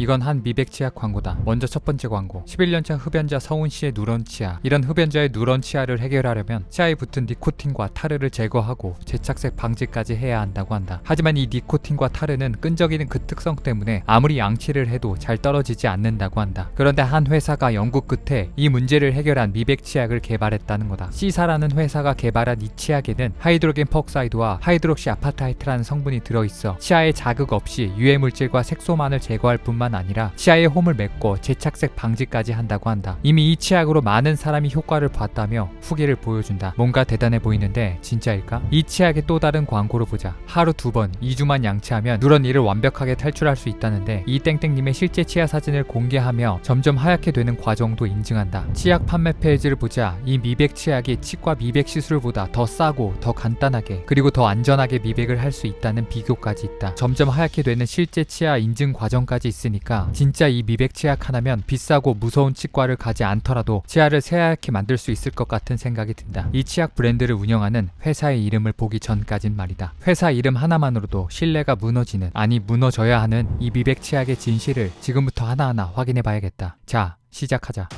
이건 한 미백 치약 광고다. 먼저 첫 번째 광고. 11년차 흡연자 서운 씨의 누런 치아. 이런 흡연자의 누런 치아를 해결하려면 치아에 붙은 니코틴과 타르를 제거하고 재착색 방지까지 해야 한다고 한다. 하지만 이 니코틴과 타르는 끈적이는 그 특성 때문에 아무리 양치를 해도 잘 떨어지지 않는다고 한다. 그런데 한 회사가 연구 끝에 이 문제를 해결한 미백 치약을 개발했다는 거다. C사라는 회사가 개발한 이 치약에는 하이드로겐 퍽사이드와 하이드록시 아파타이트라는 성분이 들어있어 치아에 자극 없이 유해 물질과 색소만을 제거할 뿐만 아니라 치아에 홈을 메꿔 재착색 방지까지 한다고 한다. 이미 이 치약으로 많은 사람이 효과를 봤다며 후기를 보여준다. 뭔가 대단해 보이는데 진짜일까? 이 치약의 또 다른 광고를 보자. 하루 두 번, 2주만 양치하면 누런 이를 완벽하게 탈출할 수 있다는데 이 땡땡님의 실제 치아 사진을 공개하며 점점 하얗게 되는 과정도 인증한다. 치약 판매 페이지를 보자 이 미백 치약이 치과 미백 시술보다 더 싸고 더 간단하게 그리고 더 안전하게 미백을 할 수 있다는 비교까지 있다. 점점 하얗게 되는 실제 치아 인증 과정까지 있으니 까 진짜 이 미백 치약 하나면 비싸고 무서운 치과를 가지 않더라도 치아를 새하얗게 만들 수 있을 것 같은 생각이 든다. 이 치약 브랜드를 운영하는 회사의 이름을 보기 전까진 말이다. 회사 이름 하나만으로도 신뢰가 무너지는 아니 무너져야 하는 이 미백 치약의 진실을 지금부터 하나하나 확인해 봐야겠다. 자, 시작하자.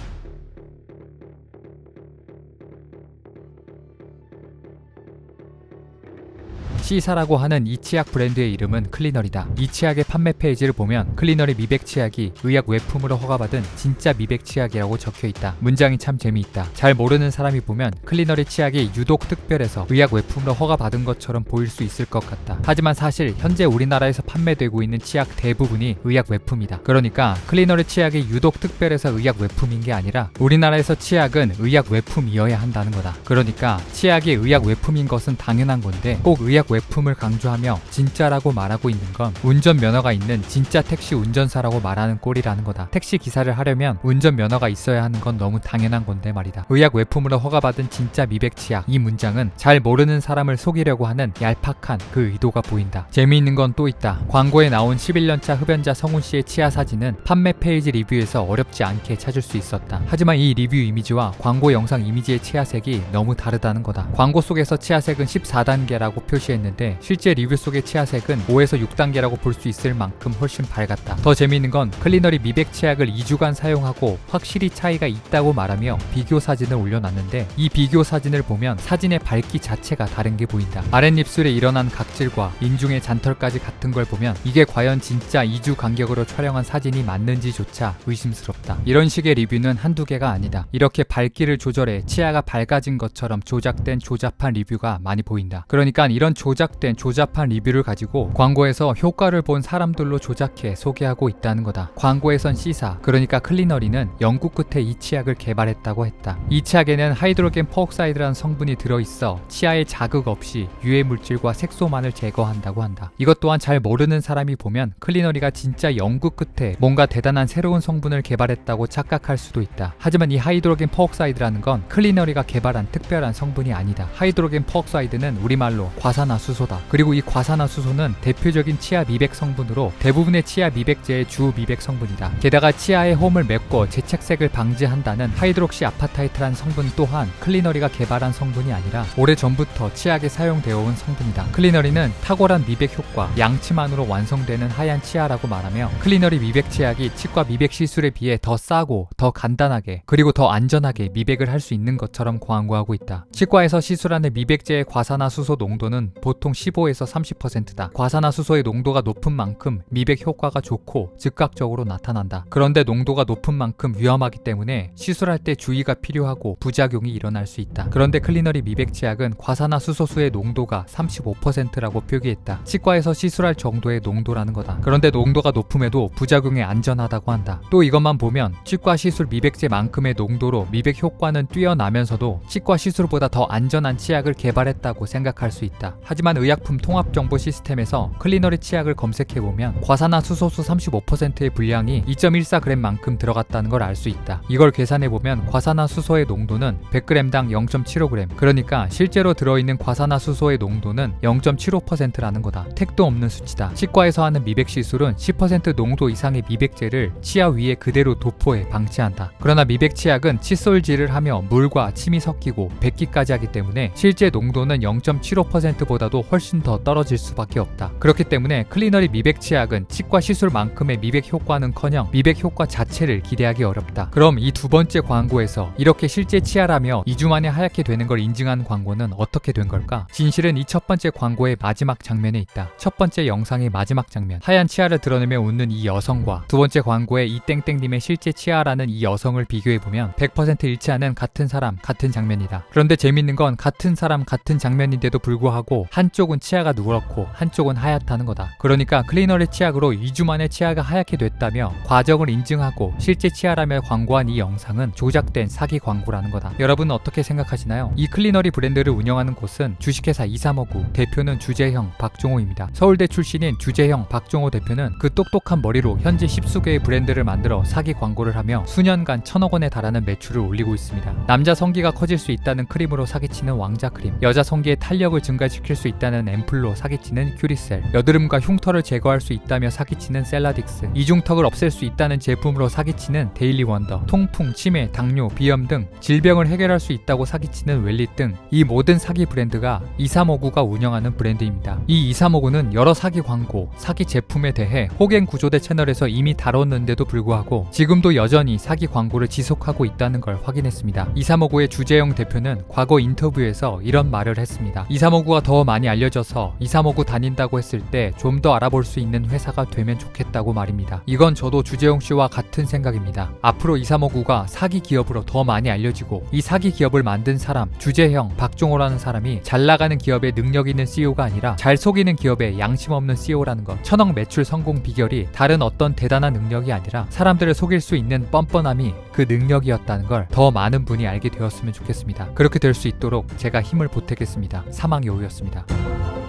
C사라고 하는 이 치약 브랜드의 이름은 클리널이다. 이 치약의 판매 페이지를 보면 클리널의 미백 치약이 의약 외품으로 허가받은 진짜 미백 치약이라고 적혀 있다. 문장이 참 재미있다. 잘 모르는 사람이 보면 클리널의 치약이 유독 특별해서 의약 외품으로 허가받은 것처럼 보일 수 있을 것 같다. 하지만 사실 현재 우리나라에서 판매되고 있는 치약 대부분이 의약 외품이다. 그러니까 클리널의 치약이 유독 특별해서 의약 외품인 게 아니라 우리나라에서 치약은 의약 외품이어야 한다는 거다. 그러니까 치약이 의약 외품인 것은 당연한 건데 꼭 의약 외 품을 강조하며 진짜라고 말하고 있는 건 운전 면허가 있는 진짜 택시 운전사라고 말하는 꼴이라는 거다. 택시 기사를 하려면 운전 면허가 있어야 하는 건 너무 당연한 건데 말이다. 의약 외품으로 허가받은 진짜 미백 치약 이 문장은 잘 모르는 사람을 속이려고 하는 얄팍한 그 의도가 보인다. 재미있는 건 또 있다. 광고에 나온 11년차 흡연자 성훈 씨의 치아 사진은 판매 페이지 리뷰에서 어렵지 않게 찾을 수 있었다. 하지만 이 리뷰 이미지와 광고 영상 이미지의 치아색이 너무 다르다는 거다. 광고 속에서 치아색은 14단계라고 표시했는데 실제 리뷰 속의 치아색은 5에서 6단계라고 볼 수 있을 만큼 훨씬 밝았다. 더 재미있는 건 클리너리 미백 치약을 2주간 사용하고 확실히 차이가 있다고 말하며 비교 사진을 올려놨는데 이 비교 사진을 보면 사진의 밝기 자체가 다른 게 보인다. 아랫입술에 일어난 각질과 인중의 잔털까지 같은 걸 보면 이게 과연 진짜 2주 간격으로 촬영한 사진이 맞는지조차 의심스럽다. 이런 식의 리뷰는 한두 개가 아니다. 이렇게 밝기를 조절해 치아가 밝아진 것처럼 조작된 조잡한 리뷰가 많이 보인다. 그러니까 이런 조작 된 조잡한 리뷰를 가지고 광고에서 효과를 본 사람들로 조작해 소개하고 있다는 거다. 광고에선 C사, 그러니까 클리너리는 연구 끝에 이 치약을 개발했다고 했다. 이 치약에는 하이드로겐 퍼옥사이드라는 성분이 들어있어 치아에 자극 없이 유해 물질과 색소만을 제거한다고 한다. 이것 또한 잘 모르는 사람이 보면 클리너리가 진짜 연구 끝에 뭔가 대단한 새로운 성분을 개발했다고 착각할 수도 있다. 하지만 이 하이드로겐 퍼옥사이드라는 건 클리너리가 개발한 특별한 성분이 아니다. 하이드로겐 퍼옥사이드는 우리말로 과산화 수소다. 그리고 이 과산화수소는 대표적인 치아 미백 성분으로 대부분의 치아 미백제의 주 미백 성분이다. 게다가 치아에 홈을 메꿔 재착색을 방지한다는 하이드록시 아파타이트라는 성분 또한 클리너리가 개발한 성분이 아니라 오래전부터 치약에 사용되어 온 성분이다. 클리너리는 탁월한 미백 효과, 양치만으로 완성되는 하얀 치아라고 말하며 클리너리 미백 치약이 치과 미백 시술에 비해 더 싸고 더 간단하게 그리고 더 안전하게 미백을 할 수 있는 것처럼 광고하고 있다. 치과에서 시술하는 미백제의 과산화수소 농도는 보통 15에서 30%다. 과산화수소의 농도가 높은 만큼 미백 효과가 좋고 즉각적으로 나타난다. 그런데 농도가 높은 만큼 위험하기 때문에 시술할 때 주의가 필요하고 부작용이 일어날 수 있다. 그런데 클리너리 미백 치약은 과산화수소수의 농도가 35%라고 표기했다. 치과에서 시술할 정도의 농도라는 거다. 그런데 농도가 높음에도 부작용이 안전하다고 한다. 또 이것만 보면 치과 시술 미백제만큼의 농도로 미백 효과는 뛰어나면서도 치과 시술보다 더 안전한 치약을 개발했다고 생각할 수 있다. 하지만 의약품 통합 정보 시스템에서 클리너리 치약을 검색해 보면 과산화 수소수 35%의 분량이 2.14g만큼 들어갔다는 걸 알 수 있다. 이걸 계산해 보면 과산화수소의 농도는 100g당 0.75g. 그러니까 실제로 들어있는 과산화수소의 농도는 0.75%라는 거다. 택도 없는 수치다. 치과에서 하는 미백 시술은 10% 농도 이상의 미백제를 치아 위에 그대로 도포해 방치한다. 그러나 미백 치약은 칫솔질을 하며 물과 침이 섞이고 뱉기까지 하기 때문에 실제 농도는 0.75%보다도 치약보다도 훨씬 더 떨어질 수밖에 없다. 그렇기 때문에 클리너리 미백 치약은 치과 시술만큼의 미백 효과는커녕 미백 효과 자체를 기대하기 어렵다. 그럼 이 두 번째 광고에서 이렇게 실제 치아라며 2주 만에 하얗게 되는 걸 인증한 광고는 어떻게 된 걸까? 진실은 이 첫 번째 광고의 마지막 장면에 있다. 첫 번째 영상의 마지막 장면. 하얀 치아를 드러내며 웃는 이 여성과 두 번째 광고의 이 땡땡님의 실제 치아라는 이 여성을 비교해보면 100% 일치하는 같은 사람, 같은 장면이다. 그런데 재밌는 건 같은 사람, 같은 장면인데도 불구하고 한쪽은 치아가 누렇고 한쪽은 하얗다는 거다. 그러니까 클리너의 치약으로 2주 만에 치아가 하얗게 됐다며 과정을 인증하고 실제 치아라며 광고한 이 영상은 조작된 사기 광고라는 거다. 여러분은 어떻게 생각하시나요? 이 클리너리 브랜드를 운영하는 곳은 주식회사 2359, 대표는 주재형 박종호입니다. 서울대 출신인 주재형 박종호 대표는 그 똑똑한 머리로 현재 10수개의 브랜드를 만들어 사기 광고를 하며 수년간 천억 원에 달하는 매출을 올리고 있습니다. 남자 성기가 커질 수 있다는 크림으로 사기치는 왕자 크림, 여자 성기의 탄력을 증가시킬 수 있다는 앰플로 사기치는 큐리셀, 여드름과 흉터를 제거할 수 있다며 사기치는 셀라딕스, 이중턱을 없앨 수 있다는 제품으로 사기치는 데일리 원더, 통풍, 치매, 당뇨, 비염 등 질병을 해결할 수 있다고 사기치는 웰릿 등 이 모든 사기 브랜드가 2359가 운영하는 브랜드입니다. 이 2359는 여러 사기 광고, 사기 제품에 대해 호갱 구조대 채널에서 이미 다뤘는데도 불구하고 지금도 여전히 사기 광고를 지속하고 있다는 걸 확인했습니다. 2359의 주재영 대표는 과거 인터뷰에서 이런 말을 했습니다. 2359가 더 많이 알려져서 2359 다닌다고 했을 때 좀 더 알아볼 수 있는 회사가 되면 좋겠다고 말입니다. 이건 저도 주재영 씨와 같은 생각입니다. 앞으로 2359가 사기 기업으로 더 많이 알려지고 이 사기 기업을 만든 사람 주재형 박종호라는 사람이 잘 나가는 기업의 능력 있는 CEO가 아니라 잘 속이는 기업의 양심 없는 CEO라는 것. 천억 매출 성공 비결이 다른 어떤 대단한 능력이 아니라 사람들을 속일 수 있는 뻔뻔함이 그 능력이었다는 걸 더 많은 분이 알게 되었으면 좋겠습니다. 그렇게 될 수 있도록 제가 힘을 보태겠습니다. 사망 여우였습니다. Thank you.